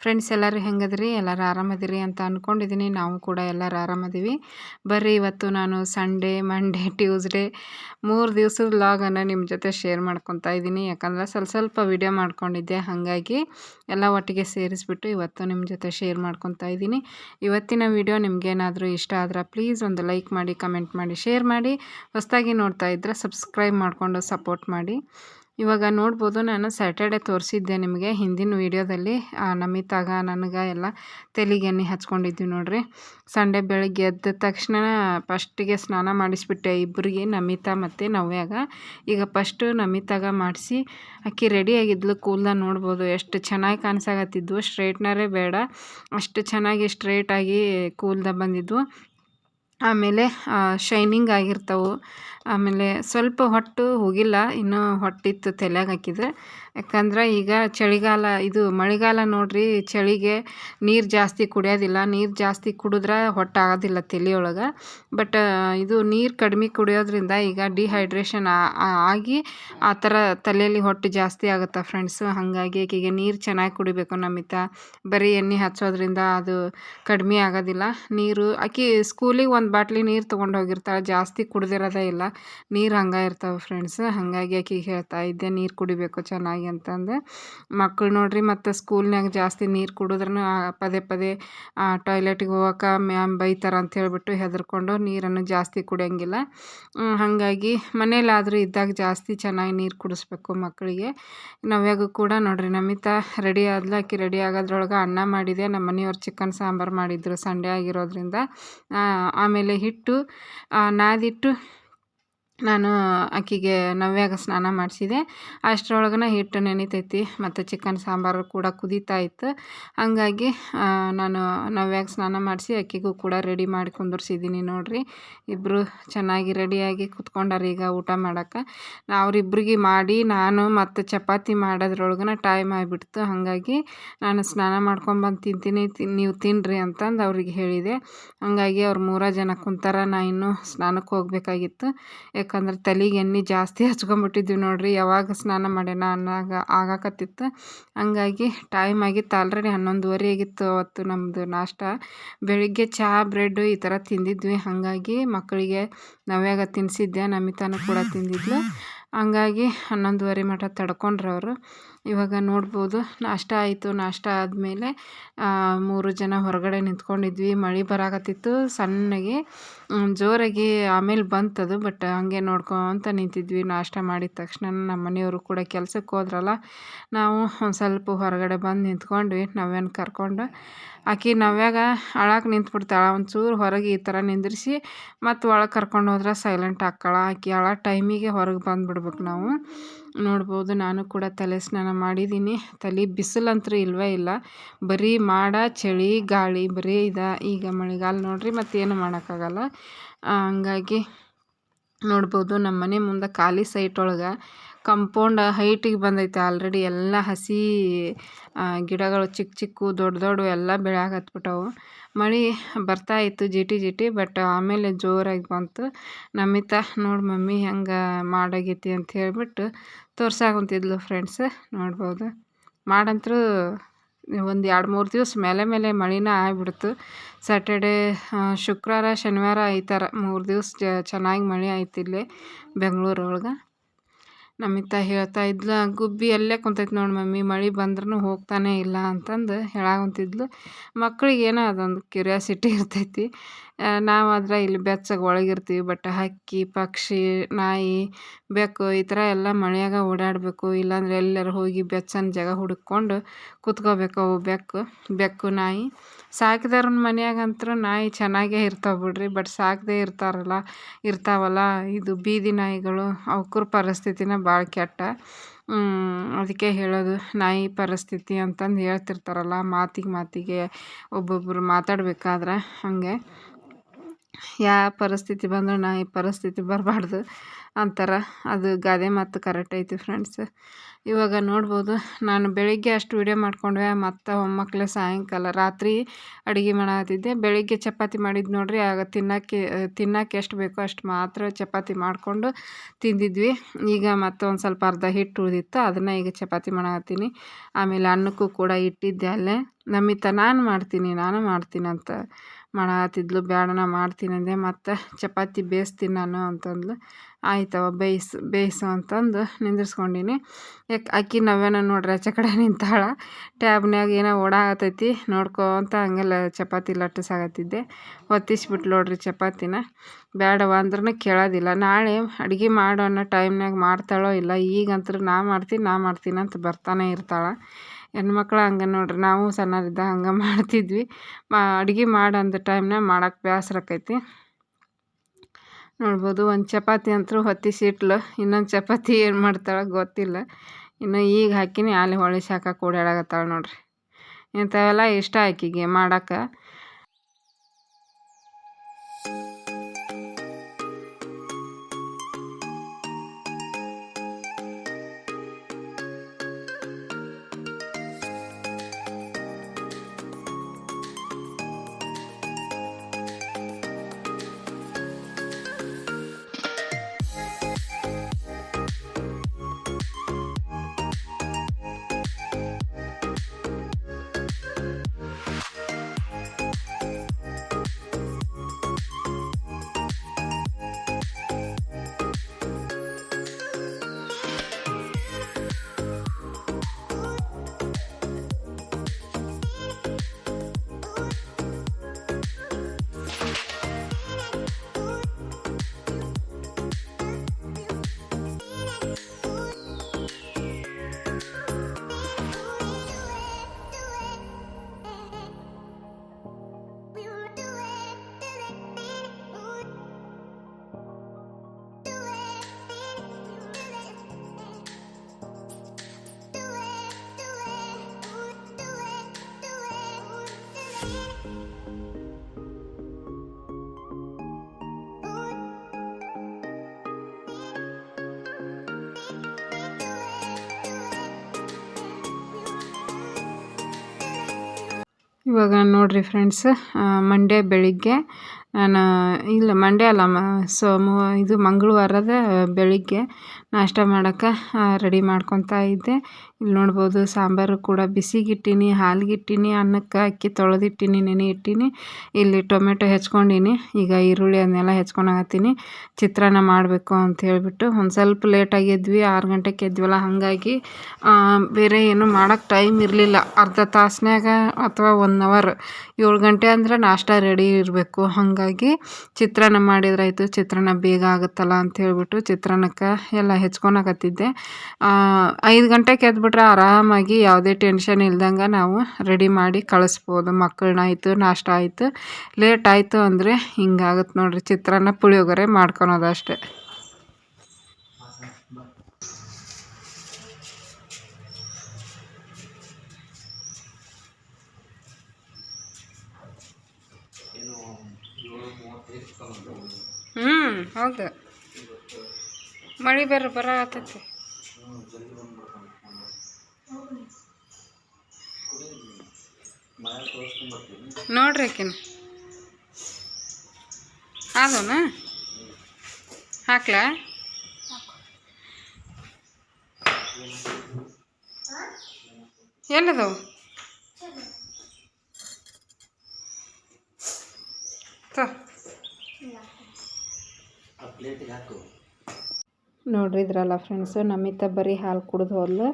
friends ಎಲ್ಲರೂ ಹೆಂಗದ್ರಿ? ಎಲ್ಲರೂ ಆರಾಮದಿರಿ? ಅಂತ ಅಂದ್ಕೊಂಡಿದ್ದೀನಿ ನಾವು ಕೂಡ ಎಲ್ಲರೂ ಆರಾಮದೀವಿ. ಬರ್ರಿ, ಇವತ್ತು ನಾನು ಸಂಡೇ ಮಂಡೇ ಟ್ಯೂಸ್ಡೇ ಮೂರು ದಿವಸದ ಲಾಗನ್ನು ನಿಮ್ಮ ಜೊತೆ ಶೇರ್ ಮಾಡ್ಕೊತಾ ಇದ್ದೀನಿ ಯಾಕಂದ್ರೆ ಸ್ವಲ್ಪ ಸ್ವಲ್ಪ ವಿಡಿಯೋ ಮಾಡ್ಕೊಂಡಿದ್ದೆ. ಹಾಗಾಗಿ ಎಲ್ಲ ಒಟ್ಟಿಗೆ ಸೇರಿಸ್ಬಿಟ್ಟು ಇವತ್ತು ನಿಮ್ಮ ಜೊತೆ ಶೇರ್ ಮಾಡ್ಕೊತಾ ಇದ್ದೀನಿ ಇವತ್ತಿನ ವಿಡಿಯೋ ನಿಮಗೇನಾದರೂ ಇಷ್ಟ ಆದ್ರೆ ಪ್ಲೀಸ್ ಒಂದು ಲೈಕ್ ಮಾಡಿ ಕಮೆಂಟ್ ಮಾಡಿ ಶೇರ್ ಮಾಡಿ. ಹೊಸದಾಗಿ ನೋಡ್ತಾ ಇದ್ದರೆ ಸಬ್ಸ್ಕ್ರೈಬ್ ಮಾಡಿಕೊಂಡು ಸಪೋರ್ಟ್ ಮಾಡಿ. ಇವಾಗ ನೋಡ್ಬೋದು ನಾನು ಸ್ಯಾಟರ್ಡೆ ತೋರಿಸಿದ್ದೆ ನಿಮಗೆ ಹಿಂದಿನ ವೀಡಿಯೋದಲ್ಲಿ. ನಮಿತಾಗ, ನನಗೆ ಎಲ್ಲ ತೆಲಿಗೆ ಎಣ್ಣೆ ಹಚ್ಕೊಂಡಿದ್ವಿ ನೋಡ್ರಿ. ಸಂಡೇ ಬೆಳಗ್ಗೆ ಎದ್ದ ತಕ್ಷಣ ಫಸ್ಟಿಗೆ ಸ್ನಾನ ಮಾಡಿಸ್ಬಿಟ್ಟೆ ಇಬ್ಬರಿಗೆ ನಮಿತಾ ಮತ್ತು ನವ್ಯಾಗ. ಈಗ ಫಸ್ಟು ನಮಿತಾಗ ಮಾಡಿಸಿ, ಅಕ್ಕಿ ರೆಡಿಯಾಗಿದ್ಲು ಕೂಲ್ದ ನೋಡ್ಬೋದು. ಎಷ್ಟು ಚೆನ್ನಾಗಿ ಕಾಣಿಸಾಗತ್ತಿದ್ವು ಸ್ಟ್ರೈಟ್ನರೇ ಬೇಡ. ಅಷ್ಟು ಚೆನ್ನಾಗಿ ಸ್ಟ್ರೇಟಾಗಿ ಕೂಲ್ದ ಬಂದಿದ್ವು. ಆಮೇಲೆ ಶೈನಿಂಗ್ ಆಗಿರ್ತವೆ. ಆಮೇಲೆ ಸ್ವಲ್ಪ ಹೊಟ್ಟು ಹೋಗಿಲ್ಲ, ಇನ್ನೂ ಹೊಟ್ಟಿತ್ತು ತಲೆಯಾಗ ಹಾಕಿದ್ರೆ ಯಾಕಂದ್ರೆ ಈಗ ಚಳಿಗಾಲ, ಇದು ಮಳೆಗಾಲ ನೋಡ್ರಿ, ಚಳಿಗೆ ನೀರು ಜಾಸ್ತಿ ಕುಡಿಯೋದಿಲ್ಲ. ನೀರು ಜಾಸ್ತಿ ಕುಡಿದ್ರೆ ಹೊಟ್ಟಾಗೋದಿಲ್ಲ ತಲೆಯೊಳಗೆ. ಬಟ್ ಇದು ನೀರು ಕಡಿಮೆ ಕುಡಿಯೋದ್ರಿಂದ ಈಗ ಡಿಹೈಡ್ರೇಷನ್ ಆಗಿ ಆ ಥರ ತಲೆಯಲ್ಲಿ ಹೊಟ್ಟು ಜಾಸ್ತಿ ಆಗುತ್ತೆ ಫ್ರೆಂಡ್ಸು ಹಾಗಾಗಿ ಆಕೆಗೆ ನೀರು ಚೆನ್ನಾಗಿ ಕುಡಿಬೇಕು ನಮಿತ. ಬರೀ ಎಣ್ಣೆ ಹಚ್ಚೋದ್ರಿಂದ ಅದು ಕಡಿಮೆ ಆಗೋದಿಲ್ಲ. ನೀರು, ಆಕೆ ಸ್ಕೂಲಿಗೆ ಒಂದು ಬಾಟ್ಲಿ ನೀರು ತೊಗೊಂಡು ಹೋಗಿರ್ತಾಳೆ, ಜಾಸ್ತಿ ಕುಡ್ದಿರೋದೇ ಇಲ್ಲ. ನೀರು ಹಂಗೆ ಇರ್ತಾವೆ ಫ್ರೆಂಡ್ಸ್ ಹಾಗಾಗಿ ಆಕಿಗೆ ಹೇಳ್ತಾ ಇದ್ದೆ, ನೀರು ಕುಡಿಬೇಕು ಚೆನ್ನಾಗಿ ಅಂತಂದು. ಮಕ್ಕಳು ನೋಡ್ರಿ, ಮತ್ತು ಸ್ಕೂಲ್ನಾಗ ಜಾಸ್ತಿ ನೀರು ಕುಡಿದ್ರೂ ಪದೇ ಪದೇ ಟಾಯ್ಲೆಟಿಗೆ ಹೋಗೋಕೆ ಮ್ಯಾಮ್ ಬೈತಾರ ಅಂತ ಹೇಳಿಬಿಟ್ಟು ಹೆದರ್ಕೊಂಡು ನೀರನ್ನು ಜಾಸ್ತಿ ಕುಡಿಯೋಂಗಿಲ್ಲ. ಹಾಗಾಗಿ ಮನೇಲಾದರೂ ಇದ್ದಾಗ ಜಾಸ್ತಿ ಚೆನ್ನಾಗಿ ನೀರು ಕುಡಿಸ್ಬೇಕು ಮಕ್ಕಳಿಗೆ ನವ್ಯಾಗೂ ಕೂಡ ನೋಡ್ರಿ, ನಮಿತಾ ರೆಡಿ ಆದ್ಲು, ಆಕೆ ರೆಡಿ ಆಗೋದ್ರೊಳಗೆ ಅನ್ನ ಮಾಡಿದೆ ನಮ್ಮ ಮನೆಯವ್ರು ಚಿಕನ್ ಸಾಂಬಾರು ಮಾಡಿದ್ರು ಸಂಡೇ ಆಗಿರೋದ್ರಿಂದ. ಆಮೇಲೆ ಹಿಟ್ಟು ನಾದಿಟ್ಟು ನಾನು ಆಕೆಗೆ ನವ್ಯಾಗ ಸ್ನಾನ ಮಾಡಿಸಿದೆ. ಅಷ್ಟರೊಳಗನ ಹಿಟ್ಟು ನೆನಿತೈತಿ ಮತ್ತು ಚಿಕನ್ ಸಾಂಬಾರು ಕೂಡ ಕುದೀತಾ ಇತ್ತು. ಹಾಗಾಗಿ ನಾನು ನವ್ಯಾಗ ಸ್ನಾನ ಮಾಡಿಸಿ ಆಕೆಗೂ ಕೂಡ ರೆಡಿ ಮಾಡಿ ಕುಂದರ್ಸಿದ್ದೀನಿ ನೋಡಿರಿ. ಇಬ್ಬರು ಚೆನ್ನಾಗಿ ರೆಡಿಯಾಗಿ ಕುತ್ಕೊಂಡಾರ ಈಗ ಊಟ ಮಾಡೋಕ್ಕೆ ಅವರಿಬ್ರಿಗೆ ಮಾಡಿ ನಾನು ಮತ್ತು ಚಪಾತಿ ಮಾಡೋದ್ರೊಳಗನ ಟೈಮ್ ಆಗಿಬಿಡ್ತು. ಹಾಗಾಗಿ, ನಾನು ಸ್ನಾನ ಮಾಡ್ಕೊಂಬಂದು ತಿಂತೀನಿ. ತಿನ್ ನೀವು ತಿನ್ನಿರಿ ಅಂತಂದು ಅವ್ರಿಗೆ ಹೇಳಿದೆ. ಹಾಗಾಗಿ ಅವ್ರು ಮೂರ ಜನ ಕುಂತಾರ. ನಾ ಇನ್ನೂ ಸ್ನಾನಕ್ಕೆ ಹೋಗಬೇಕಾಗಿತ್ತು. ಯಾಕಂದ್ರೆ ತಲೆಗೆ ಎಣ್ಣೆ ಜಾಸ್ತಿ ಹಚ್ಕೊಂಬಿಟ್ಟಿದ್ವಿ ನೋಡ್ರಿ, ಯಾವಾಗ ಸ್ನಾನ ಮಾಡ್ಯಾನ ಅನ್ನಾಗ ಆಗಾಕತ್ತಿತ್ತು. ಹಂಗಾಗಿ ಟೈಮ್ ಆಗಿತ್ತು, ಆಲ್ರೆಡಿ ಹನ್ನೊಂದುವರೆ ಆಗಿತ್ತು ಅವತ್ತು ನಮ್ಮದು ನಾಷ್ಟ. ಬೆಳಿಗ್ಗೆ ಚಹಾ ಬ್ರೆಡ್ಡು ಈ ಥರ ತಿಂದಿದ್ವಿ. ಹಾಗಾಗಿ ಮಕ್ಕಳಿಗೆ ನವ್ಯಾಗ ತಿನ್ನಿಸಿದ್ದೆ ನಮಿತಾನು ಕೂಡ ತಿಂದಿದ್ಲು. ಹಂಗಾಗಿ ಹನ್ನೊಂದುವರೆ ಮಠ ತಡ್ಕೊಂಡ್ರು ಅವರು. ಇವಾಗ ನೋಡ್ಬೋದು, ನಾಷ್ಟ ಆಯಿತು, ನಾಷ್ಟ ಆದಮೇಲೆ ಮೂರು ಜನ ಹೊರಗಡೆ ನಿಂತ್ಕೊಂಡಿದ್ವಿ. ಮಳೆ ಬರಾಕತ್ತಿತ್ತು. ಸಣ್ಣಗೆ ಜೋರಾಗಿ ಆಮೇಲೆ ಬಂತದು, ಬಟ್ ಹಾಗೆ ನೋಡ್ಕೊತ ನಿಂತಿದ್ವಿ. ನಾಷ್ಟ ಮಾಡಿದ ತಕ್ಷಣ ನಮ್ಮ ಮನೆಯವರು ಕೂಡ ಕೆಲಸಕ್ಕೆ ಹೋದ್ರಲ್ಲ, ನಾವು ಒಂದು ಸ್ವಲ್ಪ ಹೊರಗಡೆ ಬಂದು ನಿಂತ್ಕೊಂಡ್ವಿ. ನವ್ಯನ ಕರ್ಕೊಂಡು, ಆಕೆ ನವ್ಯಾಗ ಅಳಕ್ಕೆ ನಿಂತ್ಬಿಡ್ತಾಳೆ, ಒಂಚೂರು ಹೊರಗೆ ಈ ಥರ ನಿಂದ್ರಿಸಿ, ಮತ್ತು ಒಳಗೆ ಕರ್ಕೊಂಡು ಹೋದ್ರೆ ಸೈಲೆಂಟ್ ಹಾಕ್ಕಳ ಆಕೆ ಅಳ ಟೈಮಿಗೆ ಹೊರಗೆ ಬಂದುಬಿಡ್ಬೇಕು ನಾವು. ನೋಡ್ಬೋದು, ನಾನು ಕೂಡ ತಲೆ ಸ್ನಾನ ಮಾಡಿದ್ದೀನಿ. ತಲೆ ಬಿಸಿಲಂತೂ ಇಲ್ಲವೇ ಇಲ್ಲ. ಬರೀ ಮಾಡ, ಚಳಿ, ಗಾಳಿ, ಬರೀ ಇದೆ. ಈಗ ಮಳೆಗಾಲ ನೋಡಿರಿ, ಮತ್ತೇನು ಮಾಡೋಕ್ಕಾಗಲ್ಲ. ಹಂಗಾಗಿ ನೋಡ್ಬೋದು ನಮ್ಮ ಮನೆ ಮುಂದೆ ಖಾಲಿ ಸೈಟ್ ಒಳಗೆ ಕಂಪೌಂಡ್ ಹೈಟಿಗೆ ಬಂದೈತೆ ಆಲ್ರೆಡಿ ಎಲ್ಲ ಹಸಿ ಗಿಡಗಳು ಚಿಕ್ಕ ಚಿಕ್ಕ, ದೊಡ್ಡ ದೊಡ್ಡ ಎಲ್ಲ ಬೆಳೆಯಾಗತ್ಬಿಟ್ಟವು ಮಳೆ ಬರ್ತಾ ಇತ್ತು ಜಿಟಿ ಜಿಟಿ ಬಟ್ ಆಮೇಲೆ ಜೋರಾಗಿ ಬಂತು. ನಮಿತಾ, ನೋಡಿ ಮಮ್ಮಿ, ಹೆಂಗೆ ಮಾಡಾಗೈತಿ ಅಂತ ಹೇಳ್ಬಿಟ್ಟು ತೋರ್ಸಾಕುಂತಿದ್ಲು ಫ್ರೆಂಡ್ಸ್ ನೋಡ್ಬೋದು. ಮಾಡಂತೂ ಒಂದು ಎರಡು ಮೂರು ದಿವಸ ಮೇಲೆ ಮೇಲೆ ಮಳೆನ ಆಗ್ಬಿಡ್ತು. ಸ್ಯಾಟರ್ಡೇ ಶುಕ್ರವಾರ, ಶನಿವಾರ ಈ ಥರ ಮೂರು ದಿವಸ ಚೆನ್ನಾಗಿ ಮಳೆ ಆಯ್ತು ಇಲ್ಲಿ ಒಳಗೆ. ನಮ್ಮಿತ್ತ ಹೇಳ್ತಾ ಇದ್ಲು, ಗುಬ್ಬಿ ಅಲ್ಲೇ ಕುಂತೈತೆ ನೋಡಿ ಮಮ್ಮಿ, ಮಳೆ ಬಂದ್ರೂ ಹೋಗ್ತಾನೆ ಇಲ್ಲ ಅಂತಂದು ಹೇಳಾಗಂತಿದ್ಲು. ಮಕ್ಳಿಗೆ ಏನೋ ಅದೊಂದು ಕ್ಯೂರಿಯಾಸಿಟಿ ಇರ್ತೈತಿ. ನಾವಾದ್ರೆ ಇಲ್ಲಿ ಬೆಚ್ಚಗೆ ಒಳಗಿರ್ತೀವಿ, ಬಟ್ ಹಕ್ಕಿ, ಪಕ್ಷಿ, ನಾಯಿ ಬೆಕ್ಕು ಈ ಥರ ಎಲ್ಲ ಮಳೆಯಾಗ ಓಡಾಡಬೇಕು. ಇಲ್ಲಾಂದ್ರೆ ಎಲ್ಲರೂ ಹೋಗಿ ಬೆಚ್ಚನ ಜಾಗ ಹುಡುಕ್ಕೊಂಡು ಕುತ್ಕೋಬೇಕು ಅವು ಬೆಕ್ಕು ಬೆಕ್ಕು, ನಾಯಿ. ಸಾಕಿದವ್ರನ್ನ ಮನ್ಯಾಗಂತೂ ನಾಯಿ ಚೆನ್ನಾಗೇ ಇರ್ತಾವೆ ಬಿಡ್ರಿ, ಬಟ್ ಸಾಕದೇ ಇರ್ತಾರಲ್ಲ, ಇರ್ತಾವಲ್ಲ, ಇದು ಬೀದಿ ನಾಯಿಗಳು ಅವ್ಕರ ಪರಿಸ್ಥಿತಿನ ಭಾಳ ಕೆಟ್ಟ. ಅದಕ್ಕೆ ಹೇಳೋದು, ನಾಯಿ ಪರಿಸ್ಥಿತಿ ಅಂತಂದು ಹೇಳ್ತಿರ್ತಾರಲ್ಲ, ಮಾತಿಗೆ ಮಾತಿಗೆ ಒಬ್ಬೊಬ್ಬರು ಮಾತಾಡ್ಬೇಕಾದ್ರೆ ಹಾಗೆ. ಯಾವ ಪರಿಸ್ಥಿತಿ ಬಂದರೂ ನಾ ಈ ಪರಿಸ್ಥಿತಿ ಬರಬಾರ್ದು ಅಂತಾರೆ. ಅದು ಗಾದೆ ಮತ್ತು ಕರೆಕ್ಟ್ ಐತಿ ಫ್ರೆಂಡ್ಸ್ ಇವಾಗ ನೋಡ್ಬೋದು, ನಾನು ಬೆಳಿಗ್ಗೆ ಅಷ್ಟು ವಿಡಿಯೋ ಮಾಡ್ಕೊಂಡ್ವೆ, ಮತ್ತು ಮೊಮ್ಮಕ್ಳು ಸಾಯಂಕಾಲ ರಾತ್ರಿ ಅಡುಗೆ ಮಾಡತ್ತಿದ್ದೆ ಬೆಳಿಗ್ಗೆ ಚಪಾತಿ ಮಾಡಿದ್ದು ನೋಡ್ರಿ, ಆಗ ತಿನ್ನೋಕ್ಕೆ, ತಿನ್ನಕ್ಕೆ ಎಷ್ಟು ಬೇಕೋ ಅಷ್ಟು ಮಾತ್ರ ಚಪಾತಿ ಮಾಡಿಕೊಂಡು ತಿಂದಿದ್ವಿ. ಈಗ ಮತ್ತೊಂದು ಸ್ವಲ್ಪ ಅರ್ಧ ಹಿಟ್ಟು ಉಳಿದಿತ್ತು, ಅದನ್ನು ಈಗ ಚಪಾತಿ ಮಾಡತ್ತೀನಿ ಆಮೇಲೆ ಅನ್ನಕ್ಕೂ ಕೂಡ ಇಟ್ಟಿದ್ದೆ ಅಲ್ಲೇ. ನಮಿತ, ನಾನು ಮಾಡ್ತೀನಿ ನಾನು ಮಾಡ್ತೀನಿ ಅಂತ. ಮಾಡತ್ತಿದ್ಲು ಬೇಡ ನಾ ಮಾಡ್ತೀನಿ ಅಂದೆ. ಮತ್ತು ಚಪಾತಿ ಬೇಯಿಸ್ತೀನಿ ನಾನು ಅಂತಂದ್ಲು. ಆಯ್ತವ, ಬೇಯಿಸು ಬೇಯಿಸು ಅಂತಂದು ನಿಂದಿರ್ಸ್ಕೊಂಡಿನಿ. ಯಾಕೆ, ಅಕ್ಕಿ ನವ್ಯನ ನೋಡ್ರಿ, ಆಚೆ ಕಡೆ ನಿಂತಾಳ. ಟ್ಯಾಬ್ನ್ಯಾಗ ಏನೋ ಓಡಾಕತ್ತೈತಿ ನೋಡ್ಕೊತ ಹಂಗೆಲ್ಲ ಚಪಾತಿ ಲಟ್ಟಿಸಾಗತ್ತಿದ್ದೆ. ಹೊತ್ತಿಸ್ಬಿಟ್ಲು ನೋಡ್ರಿ ಚಪಾತಿನ. ಬೇಡವ ಅಂದ್ರೂ ಕೇಳೋದಿಲ್ಲ. ನಾಳೆ ಅಡುಗೆ ಮಾಡೋ ಅನ್ನೋ ಟೈಮ್ನಾಗ ಮಾಡ್ತಾಳೋ ಇಲ್ಲ ಈಗಂತೂ ನಾ ಮಾಡ್ತೀನಿ ನಾ ಮಾಡ್ತೀನಿ ಅಂತ ಬರ್ತಾನೆ ಇರ್ತಾಳೆ. ಹೆಣ್ಮಕ್ಳು ಹಂಗೆ ನೋಡ್ರಿ, ನಾವು ಸಣ್ಣರಿದ್ದಾಗ ಹಂಗೆ ಮಾಡ್ತಿದ್ವಿ. ಮಾ, ಅಡುಗೆ ಮಾಡು ಅಂದ ಟೈಮ್ನಾಗ ಮಾಡಕ್ಕೆ ಬೇಸ್ರ ಆಕೈತಿ. ನೋಡ್ಬೋದು, ಒಂದು ಚಪಾತಿ ಅಂತೂ ಹೊತ್ತಿ ಸಿಟ್ಲು, ಇನ್ನೊಂದು ಚಪಾತಿ ಏನು ಮಾಡ್ತಾಳೆ ಗೊತ್ತಿಲ್ಲ. ಇನ್ನು ಈಗ ಹಾಕಿನಿ ಅಲ್ಲಿ ಹೊಳಿ ಸಾಕ ಓಡಾಡಕತ್ತಾಳೆ ನೋಡ್ರಿ. ಇಂಥವೆಲ್ಲ ಇಷ್ಟ ಆಕಿಗೆ ಮಾಡಕ್ಕೆ ಇವಾಗ ನೋಡ್ರಿ ಫ್ರೆಂಡ್ಸ್ ಮಂಡೇ ಬೆಳಿಗ್ಗೆ, ನಾನು, ಇಲ್ಲ ಮಂಡೇ ಅಲ್ಲ, ಮ ಸೋಮ ಇದು ಮಂಗಳವಾರದ ಬೆಳಿಗ್ಗೆ ನಾಷ್ಟ ಮಾಡೋಕ್ಕೆ ರೆಡಿ ಮಾಡ್ಕೊತಾ ಇದ್ದೆ. ಇಲ್ಲಿ ನೋಡ್ಬೋದು ಸಾಂಬಾರು ಕೂಡ ಬಿಸಿಗಿಟ್ಟೀನಿ, ಹಾಲ್ಗಿಟ್ಟೀನಿ, ಅನ್ನಕ್ಕೆ ಅಕ್ಕಿ ತೊಳೆದಿಟ್ಟೀನಿ ನೆನೆ ಇಟ್ಟೀನಿ ಇಲ್ಲಿ ಟೊಮೆಟೊ ಹೆಚ್ಕೊಂಡೀನಿ. ಈಗ ಈರುಳ್ಳಿ ಅದನ್ನೆಲ್ಲ ಹೆಚ್ಕೊಳಕತ್ತೀನಿ ಚಿತ್ರಾನ್ನ ಮಾಡಬೇಕು ಅಂತ ಹೇಳಿಬಿಟ್ಟು ಒಂದು ಸ್ವಲ್ಪ ಲೇಟಾಗಿ ಎದ್ವಿ, ಆರು ಗಂಟೆಗೆ ಎದ್ವಲ್ಲ, ಹಾಗಾಗಿ ಬೇರೆ ಏನು ಮಾಡೋಕ್ಕೆ ಟೈಮ್ ಇರಲಿಲ್ಲ. ಅರ್ಧ ತಾಸಿನಾಗ ಅಥವಾ ಒನ್ ಅವರ್ ಏಳು ಗಂಟೆ ಅಂದ್ರೆ ನಾಷ್ಟ ರೆಡಿ ಇರಬೇಕು. ಹಾಗಾಗಿ ಚಿತ್ರಾನ್ನ ಮಾಡಿದ್ರಾಯಿತು ಚಿತ್ರಾನ್ನ ಬೇಗ ಆಗುತ್ತಲ್ಲ ಅಂತ ಹೇಳ್ಬಿಟ್ಟು ಚಿತ್ರಾನ್ನಕ್ಕೆ ಎಲ್ಲ ಹೆಚ್ಕೊಳಕತ್ತಿದ್ದೆ ಐದು ಗಂಟೆಗೆ ಎದ್ಬಿಟ್ರೆ ಆರಾಮಾಗಿ ಯಾವುದೇ ಟೆನ್ಷನ್ ಇಲ್ದಂಗೆ ನಾವು ರೆಡಿ ಮಾಡಿ ಕಳಿಸ್ಬೋದು. ಮಕ್ಕಳನ್ನ ಆಯಿತು, ನಾಷ್ಟ ಆಯಿತು, ಲೇಟ್ ಆಯಿತು ಅಂದರೆ ಹಿಂಗಾಗುತ್ತೆ ನೋಡಿರಿ. ಚಿತ್ರಾನ್ನ ಪುಳಿಯೋಗರೆ ಮಾಡ್ಕೊಳೋದು ಅಷ್ಟೇ. ಹ್ಞೂ ಹೌದು. ಮಳೆ ಬೇರೆ ಬರತೈತಿ ನೋಡ್ರಿ ಆಕಿನ. ಆದೋನ ಹಾಕ್ಲಾ? ಎಲ್ಲದವು? ಪ್ಲೇಟಿಗೆ ನೋಡ್ರಿ ಇದ್ರಲ್ಲ ಫ್ರೆಂಡ್ಸು ನಮಿತ ಬರೀ ಹಾಲು ಕುಡಿದು ಹೋದ್ಲು.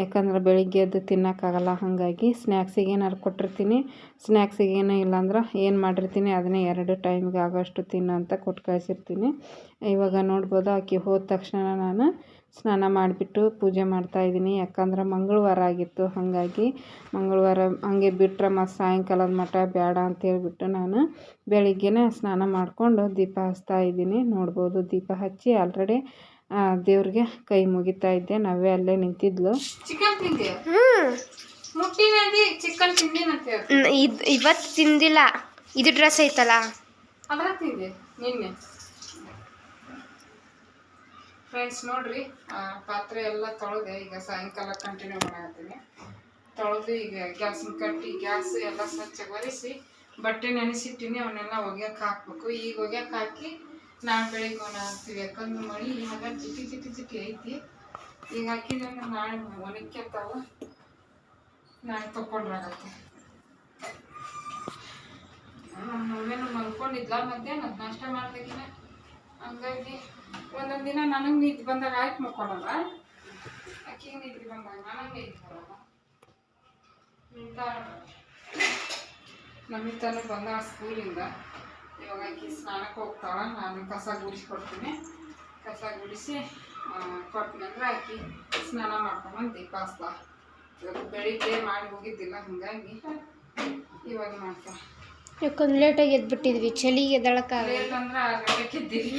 ಯಾಕಂದ್ರೆ ಬೆಳಿಗ್ಗೆ ಎದ್ದು ತಿನ್ನೋಕ್ಕಾಗಲ್ಲ ಹಾಗಾಗಿ ಸ್ನ್ಯಾಕ್ಸಿಗೆ ಏನಾರು ಕೊಟ್ಟಿರ್ತೀನಿ. ಸ್ನ್ಯಾಕ್ಸಿಗೆ ಏನೂ ಇಲ್ಲಾಂದ್ರೆ ಏನು ಮಾಡಿರ್ತೀನಿ, ಅದನ್ನೇ ಎರಡು ಟೈಮ್ಗೆ ಆಗೋಷ್ಟು ತಿನ್ನು ಅಂತ ಕೊಟ್ಟು ಕಳಿಸಿರ್ತೀನಿ. ಇವಾಗ ನೋಡ್ಬೋದು, ಆಕೆ ಹೋದ ತಕ್ಷಣ ನಾನು ಸ್ನಾನ ಮಾಡಿಬಿಟ್ಟು ಪೂಜೆ ಮಾಡ್ತಾಯಿದ್ದೀನಿ ಯಾಕಂದ್ರೆ ಮಂಗಳವಾರ ಆಗಿತ್ತು, ಹಾಗಾಗಿ ಮಂಗಳವಾರ ಹಂಗೆ ಬಿಟ್ಟರೆ ಮತ್ತು ಸಾಯಂಕಾಲದ ಮಠ ಬೇಡ ಅಂತ ಹೇಳಿಬಿಟ್ಟು ನಾನು ಬೆಳಿಗ್ಗೆನೇ ಸ್ನಾನ ಮಾಡಿಕೊಂಡು ದೀಪ ಹಚ್ತಾ ಇದ್ದೀನಿ. ನೋಡ್ಬೋದು, ದೀಪ ಹಚ್ಚಿ ಆಲ್ರೆಡಿ ದೇವ್ರಿಗೆ ಕೈ ಮುಗಿತಾ ಇದ್ದೆ. ನಾವೇ ಅಲ್ಲೇ ನಿಂತಿದ್ಲು. ಚಿಕನ್ ತಿಂದೆ ಚಿಕನ್ ಇದು ಇವತ್ತು ತಿಂದಿಲ್ಲ. ಇದು ಡ್ರೆಸ್ ಐತಲ್ಲ. ಅದ್ರ ತಿಂದೆ ನಿನ್ನೆ. ಫ್ರೆಂಡ್ಸ್ ನೋಡ್ರಿ ಆ, ಪಾತ್ರೆ ಎಲ್ಲ ತೊಳೆದೆ. ಈಗ ಸಾಯಂಕಾಲ ಕಂಟಿನ್ಯೂ ಮಾಡತ್ತೀನಿ ತೊಳೆದು ಈಗ ಗ್ಯಾಸಿನ ಕಟ್ಟಿ ಗ್ಯಾಸ್ ಎಲ್ಲ ಸ್ವಚ್ಛ ಒರೆಸಿ ಬಟ್ಟೆ ನೆನೆಸಿಟ್ಟಿನಿ. ಅವನ್ನೆಲ್ಲ ಒಗ್ಯಕ್ಕೆ ಹಾಕ್ಬೇಕು. ಈಗ ಒಗ್ಯಕ್ಕೆ ಹಾಕಿ ನಾಳೆ ಬೆಳಿಗ್ಗೆ ಹಾಕ್ತೀವಿ. ಯಾಕಂದ್ರೆ ಮಳಿ ಇವಾಗ ಜಿಟಿ ಜಿಟಿ ಜಿಟಿ ಐತಿ. ಈಗ ಹಾಕಿದ್ರೆ ನಾಳೆ ಒಣಕ್ಕೆತ್ತಾವ ನಾಳೆ ತಕೊಂಡ್ರಾಗತ್ತೆ ನಮ್ಮ ಮಮ್ಮಿನೂ ಮಲ್ಕೊಂಡಿದ್ಲ ಮಧ್ಯಾಹ್ನ, ನಾಷ್ಟ ಮಾಡ್ಬೇಕಿನ ಹಂಗಾಗಿ ಒಂದೊಂದು ದಿನ ನನಗೆ ನಿದ್ದೆ ಬಂದಾಗ ಆಯ್ತು ಮಕ್ಕೊಳಲ್ಲ. ಅಕ್ಕಿಗೆ ನಿದ್ದೆ ಬಂದಾಗ ನನಗೆ ನಿದ್ದೆ ಬರಲ್ಲ. ಇಂಥ ತಾನು ಬಂದ ಸ್ಕೂಲಿಂದ ಇವಾಗ ಆಕಿ ಸ್ನಾನಕ್ಕೆ ಹೋಗ್ತಾಳ ನಾನು ಕಸ ಗುಡಿಸ್ಕೊಡ್ತೀನಿ ಕಸ ಗುಡಿಸಿ ಕೊಟ್ಟನಂದ್ರೆ ಆಕಿ ಸ್ನಾನ ಮಾಡ್ಕೊಂಡು ದೀಪ ಇವತ್ತು ಬೆಳಿಗ್ಗೆ ಮಾಡಿ ಹೋಗಿದ್ದಿಲ್ಲ ಹಾಗಾಗಿ ಇವಾಗ ಮಾಡ್ತಾ ಯಾಕಂದ್ರೆ ಲೇಟಾಗಿ ಎದ್ಬಿಟ್ಟಿದ್ವಿ ಚಳಿಗೆ ಎದ್ದಳಕ್ಕಾಗ ಲೇಟ್ ಅಂದ್ರೆ ಇದ್ದೀವಿ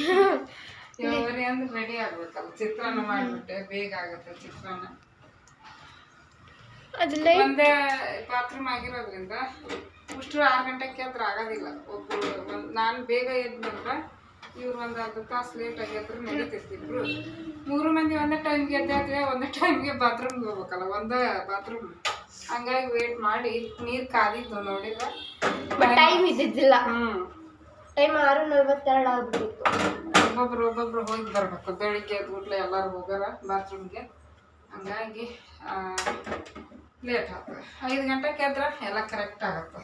ಏಳುವರೆ ಅಂದ್ರೆ ರೆಡಿ ಆಗ್ಬೇಕಲ್ಲ ಚಿತ್ರಾನ್ನ ಮಾಡಿಬಿಟ್ಟೆ ಬೇಗ ಆಗುತ್ತೆ ಚಿತ್ರಾನ್ನ. ಒಂದೇ ಬಾತ್ರೂಮ್ ಆಗಿರೋದ್ರಿಂದ ಅಷ್ಟು ಆರು ಗಂಟೆಗೆ ಎದ್ರೆ ಆಗೋದಿಲ್ಲ. ಒಬ್ಬರು ಒಂದು ನಾನು ಬೇಗ ಎದ್ದು ನಂತರ ಇವ್ರು ಒಂದು ಅರ್ಧ ತಾಸು ಲೇಟ್ ಆಗಿದ್ರು ನಡೀತಿರ್ತಿದ್ರು. ಮೂರು ಮಂದಿ ಒಂದೇ ಟೈಮ್ಗೆ ಎದ್ದಾದ್ರೆ ಒಂದೇ ಟೈಮ್ಗೆ ಬಾತ್ರೂಮ್ಗೆ ಹೋಗ್ಬೇಕಲ್ಲ ಒಂದೇ ಬಾತ್ರೂಮ್ ಹಂಗಾಗಿ ವೇಟ್ ಮಾಡಿ ನೀರು ಕಾದಿದ್ದು ನೋಡಿದ್ರೆ ಟೈಮ್ ಇದ್ದಿದ್ದಿಲ್ಲ. ಹ್ಞೂ ಟೈಮ್ ಆರು ನಲ್ವತ್ತೆರಡು ಆಗ್ಬಿಟ್ಟಿತ್ತು ಒಬ್ಬೊಬ್ರು ಒಬ್ಬೊಬ್ರು ಹೋಗಿ ಬರ್ಬೇಕು. ಬೆಳಿಗ್ಗೆ ಎದ್ಬಿಟ್ಲೆ ಎಲ್ಲರೂ ಹೋಗಾರ ಬಾತ್ರೂಮ್ಗೆ ಹಂಗಾಗಿ ಲೇಟ್ ಆಗ್ತದೆ ಐದು ಗಂಟೆಗೆ ಎದ್ರೆ ಎಲ್ಲ ಕರೆಕ್ಟ್ ಆಗುತ್ತೆ.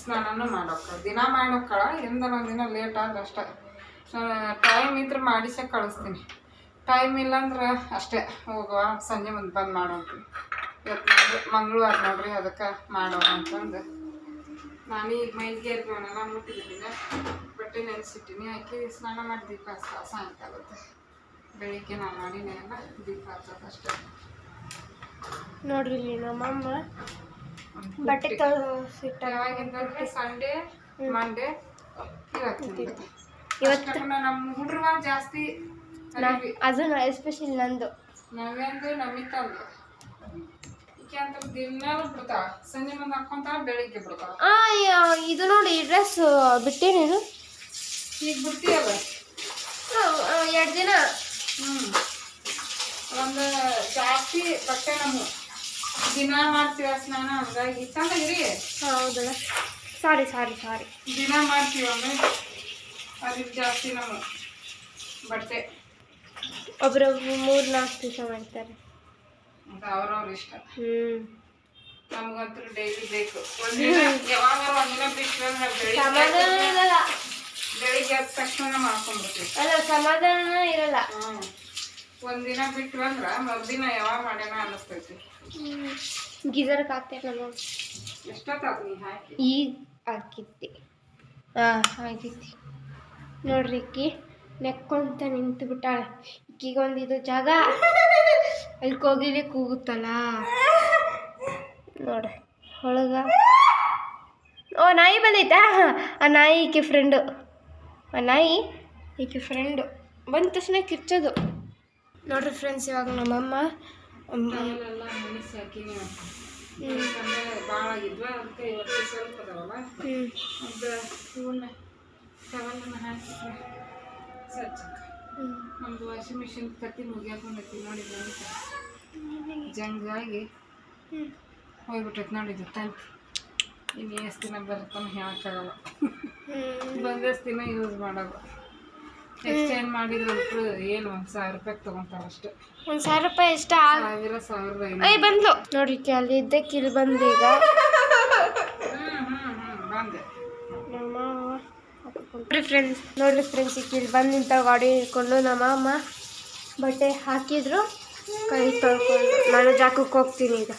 ಸ್ನಾನನೂ ಮಾಡೋಕೆ. ದಿನ ಮಾಡೋಕ್ಕಳ ಒಂದು ದಿನ ಲೇಟ್ ಆದ್ರೆ ಅಷ್ಟೇ. ಟೈಮ್ ಇದ್ರೆ ಮಾಡಿಸೇ ಕಳಿಸ್ತೀನಿ. ಟೈಮ್ ಇಲ್ಲಾಂದ್ರೆ ಅಷ್ಟೇ, ಹೋಗುವ, ಸಂಜೆ ಮುಂದೆ ಬಂದು ಮಾಡೋಂತೀನಿ ಮಂಗಳವಾರ ನೋಡ್ರಿ, ಅದಕ್ಕೆ ಮಾಡೋಣ ಅಂತಂದು. ನಾನು ಈಗ ಮೈಲಿಗೆ ಅವನ್ನೆಲ್ಲ ಮುಟ್ಟಿದ್ದೀನಿ. ಬಟ್ಟೆ ನೆನೆಸಿಟ್ಟಿನಿ. ಹಾಕಿ ಸ್ನಾನ ಮಾಡಿ ದೀಪ ಸಾಯಂಕಾಲಕ್ಕೆ ಬೆಳಿಗ್ಗೆ ನಾನು ಮಾಡಿನೇ ಎಲ್ಲ ದೀಪ ಹಚ್ಚೋದು ಅಷ್ಟೇ. ನೋಡ್ರಿ ನಮ್ಮಮ್ಮ ಬಟ್ಟೆ ಯಾವಾಗಿಂದ್ರೆ ಸಂಡೇ ಮಂಡೇ ಇವತ್ತು ನಮ್ಮ ಹುಡ್ರವ ಜಾಸ್ತಿ. ಅದು ಎಸ್ಪೆಷಲಿ ನಂದು. ನಾವೇಂದು ನಮಿತಂದು ದಿನ ದಿನಾಲು ಬಿಡ್ತಾಳ. ಸಂಜೆ ಮುಂದೆ ಹಾಕೊಂತಾಳ ಬೆಳಿಗ್ಗೆ ಬಿಡ್ತಾಳ. ಆ ಇದು ನೋಡಿ ಡ್ರೆಸ್ ಬಿಟ್ಟೇನೇನು? ಈಗ ಬಿಡ್ತೀಯಲ್ಲ? ಎರಡು ದಿನ. ಹ್ಮ್. ಒಂದು ಜಾಸ್ತಿ ಬಟ್ಟೆ ನಮ್ಮ ದಿನ ಮಾಡ್ತೀವ ಸ್ನಾನ ಹಂಗಾಗಿ. ಚೆನ್ನಾಗಿರಿ ಹೌದಲ್ಲ ಸಾರಿ ಸಾರಿ ಸಾರಿ. ದಿನ ಮಾಡ್ತೀವ ಅದ್ರ ಅದಕ್ಕೆ ಜಾಸ್ತಿ ನಮ್ಮ ಬಟ್ಟೆ. ಒಬ್ರೊಬ್ರು ಮೂರು ನಾಲ್ಕು ದಿವಸ ಮಾಡ್ತಾರೆ. ಅಂತ ಅವ್ರವ್ರ ಇಷ್ಟ. ಹ್ಮ್. ನಮಗಂತೂ ಡೈಲಿ ಬೇಕು. ಒಂದಿನ ಯಾವಾಗ ಒಂದಿನ ಬಿಟ್ಟು ಸಮಾಧಾನ ಇರಲ್ಲ. ಬೆಳಿಗ್ಗೆ ಎದ್ದ ತಕ್ಷಣ ಮಾಡ್ಕೊಂಡ್ಬಿಡ್ತೀವಿ. ಅಲ್ಲ ಸಮಾಧಾನ ಇರಲ್ಲ. ಒಂದಿನ ಬಿಟ್ಟು ಅಂದ್ರ ಮರುದಿನ ಯಾವಾಗ ಮಾಡ್ಯಾನ ಅನ್ನಿಸ್ತೈತಿ. ಗೀಜರ್ಗೆ ಹಾಕ್ತೇನೆ ನಾನು. ಎಷ್ಟೊತ್ತಾತು ನೀ ಹಾಕಿ? ಈಗ ಹಾಕಿದ್ದೆ. ಹಾಂ ಹಾಕಿದ್ದೆ ನೋಡ್ರಿ ಇಕ್ಕಿ ನೆಕ್ಕೊಂತ ನಿಂತು ಬಿಟ್ಟಾಳೆ. ಇಕ್ಕಿಗೊಂದು ಇದು ಜಾಗ. ಅಲ್ಲಿ ಕೋಗಿಲೆ ಕೂಗುತ್ತಲ್ಲ. ನೋಡ್ರಿ ಒಳಗ. ಓ ನಾಯಿ ಬಂದೈತಾ? ಆ ನಾಯಿ ಈಕೆ ಫ್ರೆಂಡು ಆ ನಾಯಿ ಈಕೆ ಫ್ರೆಂಡು ಬಂದ ತಕ್ಷಣ ಕಿರ್ಚೋದು ನೋಡ್ರಿ ಫ್ರೆಂಡ್ಸ್ ಇವಾಗ ನಮ್ಮಮ್ಮ ನೆನೆಸಿ ಹಾಕಿನಿ ಭಾಳ ಆಗಿದ್ವ ಅದಕ್ಕೆ ಇವತ್ತು ಸ್ವಲ್ಪ ಅದಾವಲ್ಲ? ಅದು ಇವನ್ನ ಟವಲನ್ನ ನಮ್ದು ವಾಷಿಂಗ್ ಮಿಷಿನ್ ಕತ್ತಿ ಮುಗಿಯಾಕೊಂಡೈತಿ ನೋಡಿದ ಜಂಗಾಗಿ ಹೋಗ್ಬಿಟ್ಟೈತೆ ನೋಡಿದ್ದು ತಂತಿ ಇನ್ನು ಎಷ್ಟು ದಿನ ಬರುತ್ತಾನೆ ಹೇಳೋಕ್ಕಾಗಲ್ಲ. ಬಂದಷ್ಟು ದಿನ ಯೂಸ್ ಮಾಡೋದು. ಎಕ್ಸ್ಚೇಂಜ್ ಮಾಡಿದ್ರಂತೂ ಏನು ಒಂದು ಸಾವಿರ ರೂಪಾಯಿ ತೊಗೊಂತಾರೆ ಅಷ್ಟೇ. ಒಂದು ಸಾವಿರ ರೂಪಾಯಿ ಇಷ್ಟ ಆಗ ಸಾವಿರ ಸಾವಿರದ ಐನೂರು. ಅಯ್ಯ ಬಂದ್ಲು. ಈಕೆ ಅಲ್ಲಿ ಇದ್ದಕ್ಕೆ ಇಲ್ಲಿ ಬಂದು ಈಗ. ಬಂದೆ. ನಮ್ಮ ನೋಡ್ರಿ ಫ್ರೆಂಡ್ಸ್ ನೋಡ್ರಿ ಫ್ರೆಂಡ್ಸ್ ಈಗ ಇಲ್ಲಿ ಬಂದು ನಿಂತ ಗಾಡಿ ಹಿಡ್ಕೊಂಡು ನಮ್ಮ ಅಮ್ಮ ಬಟ್ಟೆ ಹಾಕಿದ್ರು. ಕೈ ತೊಳ್ಕೊಂಡು ನಾನು ಜಾಕಕ್ಕೆ ಹೋಗ್ತೀನಿ ಈಗ.